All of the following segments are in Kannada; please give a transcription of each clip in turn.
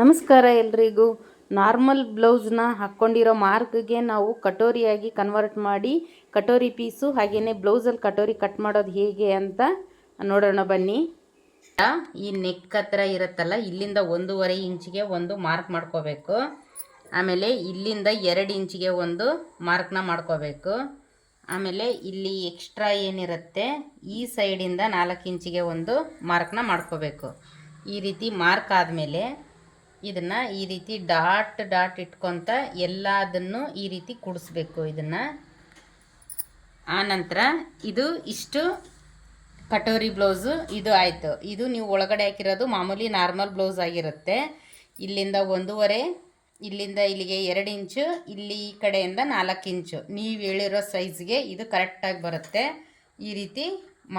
ನಮಸ್ಕಾರ ಎಲ್ರಿಗೂ. ನಾರ್ಮಲ್ ಬ್ಲೌಸ್ನ ಹಾಕ್ಕೊಂಡಿರೋ ಮಾರ್ಕ್ಗೆ ನಾವು ಕಟೋರಿಯಾಗಿ ಕನ್ವರ್ಟ್ ಮಾಡಿ ಕಟೋರಿ ಪೀಸು ಹಾಗೆಯೇ ಬ್ಲೌಸಲ್ಲಿ ಕಟೋರಿ ಕಟ್ ಮಾಡೋದು ಹೇಗೆ ಅಂತ ನೋಡೋಣ ಬನ್ನಿ. ಈ ನೆಕ್ ಹತ್ರ ಇರುತ್ತಲ್ಲ, ಇಲ್ಲಿಂದ ಒಂದೂವರೆ ಇಂಚಿಗೆ ಒಂದು ಮಾರ್ಕ್ ಮಾಡ್ಕೋಬೇಕು. ಆಮೇಲೆ ಇಲ್ಲಿಂದ ಎರಡು ಇಂಚಿಗೆ ಒಂದು ಮಾರ್ಕ್ನ ಮಾಡ್ಕೋಬೇಕು. ಆಮೇಲೆ ಇಲ್ಲಿ ಎಕ್ಸ್ಟ್ರಾ ಏನಿರುತ್ತೆ, ಈ ಸೈಡಿಂದ ನಾಲ್ಕು ಇಂಚಿಗೆ ಒಂದು ಮಾರ್ಕ್ನ ಮಾಡ್ಕೋಬೇಕು. ಈ ರೀತಿ ಮಾರ್ಕ್ ಆದಮೇಲೆ ಇದನ್ನು ಈ ರೀತಿ ಡಾಟ್ ಡಾಟ್ ಇಟ್ಕೊತ ಎಲ್ಲದನ್ನು ಈ ರೀತಿ ಕುಡಿಸ್ಬೇಕು ಇದನ್ನು. ಆನಂತರ ಇದು ಇಷ್ಟು ಕಟೋರಿ ಬ್ಲೌಸು ಇದು ಆಯಿತು. ಇದು ನೀವು ಒಳಗಡೆ ಹಾಕಿರೋದು ಮಾಮೂಲಿ ನಾರ್ಮಲ್ ಬ್ಲೌಸ್ ಆಗಿರುತ್ತೆ. ಇಲ್ಲಿಂದ ಒಂದೂವರೆ, ಇಲ್ಲಿಂದ ಇಲ್ಲಿಗೆ ಎರಡು ಇಂಚು, ಇಲ್ಲಿ ಈ ಕಡೆಯಿಂದ ನಾಲ್ಕು ಇಂಚು. ನೀವು ಹೇಳಿರೋ ಸೈಜ್ಗೆ ಇದು ಕರೆಕ್ಟಾಗಿ ಬರುತ್ತೆ. ಈ ರೀತಿ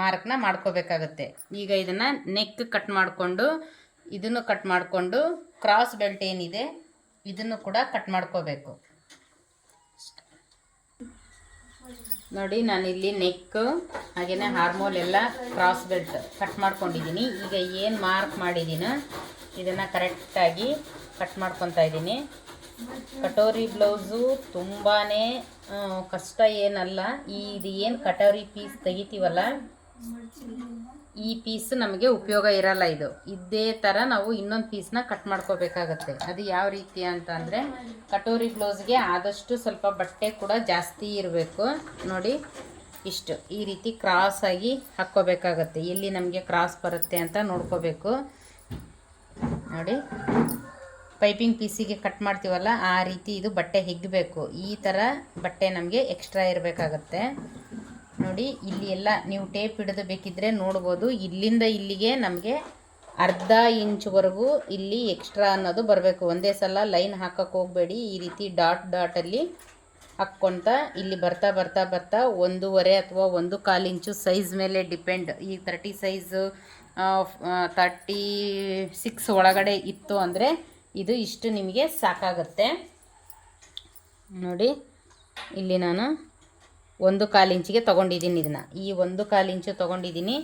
ಮಾರ್ಕ್ನ ಮಾಡ್ಕೋಬೇಕಾಗತ್ತೆ. ಈಗ ಇದನ್ನು ನೆಕ್ ಕಟ್ ಮಾಡಿಕೊಂಡು ಇದನ್ನು ಕಟ್ ಮಾಡಿಕೊಂಡು ಕ್ರಾಸ್ ಬೆಲ್ಟ್ ಏನಿದೆ, ಇದನ್ನು ಕೂಡ ಕಟ್ ಮಾಡ್ಕೋಬೇಕು. ನೋಡಿ ನಾನು ಇಲ್ಲಿ ನೆಕ್ ಹಾಗೆಯೇ ಹಾರ್ಮೋಲ್ ಎಲ್ಲ ಕ್ರಾಸ್ ಬೆಲ್ಟ್ ಕಟ್ ಮಾಡ್ಕೊಂಡಿದ್ದೀನಿ. ಈಗ ಏನು ಮಾರ್ಕ್ ಮಾಡಿದ್ದೀನೋ ಇದನ್ನು ಕರೆಕ್ಟಾಗಿ ಕಟ್ ಮಾಡ್ಕೊತಾ ಇದ್ದೀನಿ. ಕಟೋರಿ ಬ್ಲೌಸು ತುಂಬಾ ಕಷ್ಟ ಏನಲ್ಲ. ಈ ಇದು ಏನು ಕಟೋರಿ ಪೀಸ್ ತೆಗಿತೀವಲ್ಲ ಈ ಪೀಸ್ ನಮಗೆ ಉಪಯೋಗ ಇರಲ್ಲ ಇದು. ಇದೇ ಥರ ನಾವು ಇನ್ನೊಂದು ಪೀಸ್ನ ಕಟ್ ಮಾಡ್ಕೋಬೇಕಾಗತ್ತೆ. ಅದು ಯಾವ ರೀತಿ ಅಂತ ಅಂದರೆ ಕಟೋರಿ ಬ್ಲೌಸ್ಗೆ ಆದಷ್ಟು ಸ್ವಲ್ಪ ಬಟ್ಟೆ ಕೂಡ ಜಾಸ್ತಿ ಇರಬೇಕು. ನೋಡಿ, ಇಷ್ಟು. ಈ ರೀತಿ ಕ್ರಾಸ್ ಆಗಿ ಹಾಕ್ಕೋಬೇಕಾಗತ್ತೆ. ಎಲ್ಲಿ ನಮಗೆ ಕ್ರಾಸ್ ಬರುತ್ತೆ ಅಂತ ನೋಡ್ಕೋಬೇಕು. ನೋಡಿ ಪೈಪಿಂಗ್ ಪೀಸಿಗೆ ಕಟ್ ಮಾಡ್ತೀವಲ್ಲ, ಆ ರೀತಿ ಇದು ಬಟ್ಟೆ ಹಿಗ್ಗಬೇಕು ಈ ಥರ ಬಟ್ಟೆ ನಮಗೆ ಎಕ್ಸ್ಟ್ರಾ ಇರಬೇಕಾಗತ್ತೆ. ನೋಡಿ, ಇಲ್ಲಿ ಎಲ್ಲ ನೀವು ಟೇಪ್ ಹಿಡಿದು ಬೇಕಿದ್ರೆ ನೋಡ್ಬೋದು. ಇಲ್ಲಿಂದ ಇಲ್ಲಿಗೆ ನಮಗೆ ಅರ್ಧ ಇಂಚ್ವರೆಗೂ ಇಲ್ಲಿ ಎಕ್ಸ್ಟ್ರಾ ಅನ್ನೋದು ಬರಬೇಕು. ಒಂದೇ ಸಲ ಲೈನ್ ಹಾಕಕ್ಕೆ ಹೋಗಬೇಡಿ. ಈ ರೀತಿ ಡಾಟ್ ಡಾಟಲ್ಲಿ ಹಾಕ್ಕೊತ ಇಲ್ಲಿ ಬರ್ತಾ ಬರ್ತಾ ಬರ್ತಾ ಒಂದೂವರೆ ಅಥವಾ ಒಂದು ಕಾಲು ಇಂಚು ಸೈಜ್ ಮೇಲೆ ಡಿಪೆಂಡ್ ಈ ತರ್ಟಿ ಸೈಜು ತರ್ಟಿ ಸಿಕ್ಸ್ ಒಳಗಡೆ ಇತ್ತು ಅಂದರೆ ಇದು ಇಷ್ಟು ನಿಮಗೆ ಸಾಕಾಗುತ್ತೆ. ನೋಡಿ, ಇಲ್ಲಿ ನಾನು ಒಂದು ಕಾಲು ಇಂಚಿಗೆ ತೊಗೊಂಡಿದ್ದೀನಿ ಇದನ್ನು. ಈ ಒಂದು ಕಾಲು ಇಂಚು ತೊಗೊಂಡಿದ್ದೀನಿ.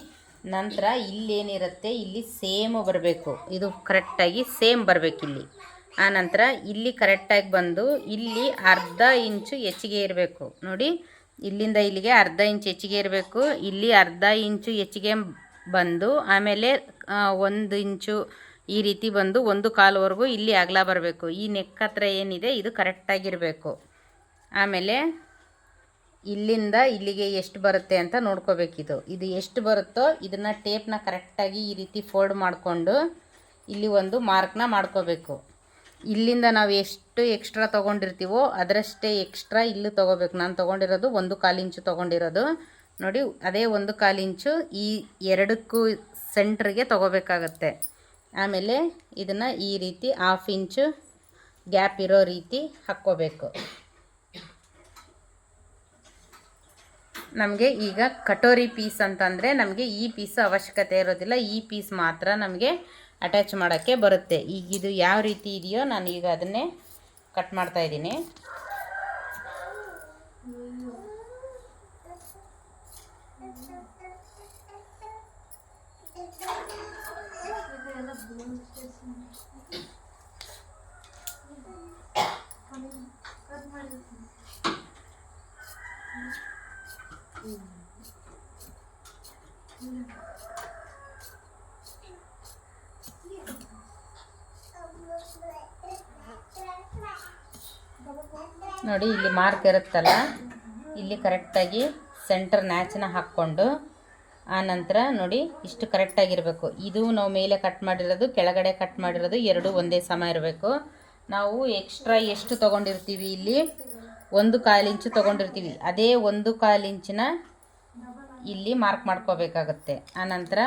ನಂತರ ಇಲ್ಲೇನಿರುತ್ತೆ, ಇಲ್ಲಿ ಸೇಮ್ ಬರಬೇಕು. ಇದು ಕರೆಕ್ಟಾಗಿ ಸೇಮ್ ಬರಬೇಕು ಇಲ್ಲಿ. ಆ ನಂತರ ಇಲ್ಲಿ ಕರೆಕ್ಟಾಗಿ ಬಂದು ಇಲ್ಲಿ ಅರ್ಧ ಇಂಚು ಹೆಚ್ಚಿಗೆ ಇರಬೇಕು. ನೋಡಿ, ಇಲ್ಲಿಂದ ಇಲ್ಲಿಗೆ ಅರ್ಧ ಇಂಚು ಹೆಚ್ಚಿಗೆ ಇರಬೇಕು. ಇಲ್ಲಿ ಅರ್ಧ ಇಂಚು ಹೆಚ್ಚಿಗೆ ಬಂದು ಆಮೇಲೆ ಒಂದು ಇಂಚು ಈ ರೀತಿ ಬಂದು ಒಂದು ಕಾಲುವರೆಗೂ ಇಲ್ಲಿ ಅಗಲ ಬರಬೇಕು. ಈ ನೆಕ್ ಹತ್ರ ಏನಿದೆ, ಇದು ಕರೆಕ್ಟಾಗಿರಬೇಕು ಆಮೇಲೆ ಇಲ್ಲಿಂದ ಇಲ್ಲಿಗೆ ಎಷ್ಟು ಬರುತ್ತೆ ಅಂತ ನೋಡ್ಕೋಬೇಕಿದು. ಇದು ಎಷ್ಟು ಬರುತ್ತೋ ಇದನ್ನು ಟೇಪ್ನ ಕರೆಕ್ಟಾಗಿ ಈ ರೀತಿ ಫೋಲ್ಡ್ ಮಾಡಿಕೊಂಡು ಇಲ್ಲಿ ಒಂದು ಮಾರ್ಕ್ನ ಮಾಡ್ಕೋಬೇಕು. ಇಲ್ಲಿಂದ ನಾವು ಎಷ್ಟು ಎಕ್ಸ್ಟ್ರಾ ತೊಗೊಂಡಿರ್ತೀವೋ ಅದರಷ್ಟೇ ಎಕ್ಸ್ಟ್ರಾ ಇಲ್ಲಿ ತೊಗೋಬೇಕು. ನಾನು ತೊಗೊಂಡಿರೋದು ಒಂದು ಕಾಲಿಂಚು ಇಂಚು ತೊಗೊಂಡಿರೋದು. ನೋಡಿ, ಅದೇ ಒಂದು ಕಾಲು ಇಂಚು ಈ ಎರಡಕ್ಕೂ ಸೆಂಟ್ರಿಗೆ ತೊಗೋಬೇಕಾಗತ್ತೆ. ಆಮೇಲೆ ಇದನ್ನು ಈ ರೀತಿ ಹಾಫ್ ಇಂಚು ಗ್ಯಾಪ್ ಇರೋ ರೀತಿ ಹಾಕ್ಕೋಬೇಕು. ನಮಗೆ ಈಗ ಕಟೋರಿ ಪೀಸ್ ಅಂತಂದರೆ ನಮಗೆ ಈ ಪೀಸ್ ಅವಶ್ಯಕತೆ ಇರೋದಿಲ್ಲ. ಈ ಪೀಸ್ ಮಾತ್ರ ನಮಗೆ ಅಟ್ಯಾಚ್ ಮಾಡೋಕ್ಕೆ ಬರುತ್ತೆ. ಈಗ ಇದು ಯಾವ ರೀತಿ ಇದೆಯೋ ನಾನು ಈಗ ಅದನ್ನೇ ಕಟ್ ಮಾಡ್ತಾ ಇದ್ದೀನಿ. ನೋಡಿ, ಇಲ್ಲಿ ಮಾರ್ಕ್ ಇರುತ್ತಲ್ಲ, ಇಲ್ಲಿ ಕರೆಕ್ಟಾಗಿ ಸೆಂಟರ್ ನ್ಯಾಚನ್ನ ಹಾಕ್ಕೊಂಡು ಆನಂತರ ನೋಡಿ, ಇಷ್ಟು ಕರೆಕ್ಟಾಗಿರಬೇಕು ಇದು ನಾವು ಮೇಲೆ ಕಟ್ ಮಾಡಿರೋದು, ಕೆಳಗಡೆ ಕಟ್ ಮಾಡಿರೋದು, ಎರಡು ಒಂದೇ ಸಮ ಇರಬೇಕು. ನಾವು ಎಕ್ಸ್ಟ್ರಾ ಎಷ್ಟು ತೊಗೊಂಡಿರ್ತೀವಿ ಇಲ್ಲಿ? ಒಂದು ಕಾಲು ಇಂಚು ತೊಗೊಂಡಿರ್ತೀವಿ. ಅದೇ ಒಂದು ಕಾಲಿಂಚಿನ ಇಲ್ಲಿ ಮಾರ್ಕ್ ಮಾಡ್ಕೋಬೇಕಾಗತ್ತೆ. ಆನಂತರ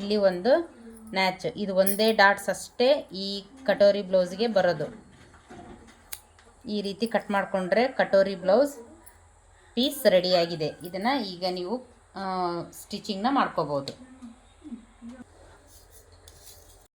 ಇಲ್ಲಿ ಒಂದು ನ್ಯಾಚ್ ಇದು ಒಂದೇ ಡಾಟ್ಸ್ ಅಷ್ಟೇ ಈ ಕಟೋರಿ ಬ್ಲೌಸ್ಗೆ ಬರೋದು. ಈ ರೀತಿ ಕಟ್ ಮಾಡಿಕೊಂಡ್ರೆ ಕಟೋರಿ ಬ್ಲೌಸ್ ಪೀಸ್ ರೆಡಿಯಾಗಿದೆ ಇದನ್ನು ಈಗ ನೀವು ಸ್ಟಿಚಿಂಗ್ನ ಮಾಡ್ಕೋಬೋದು.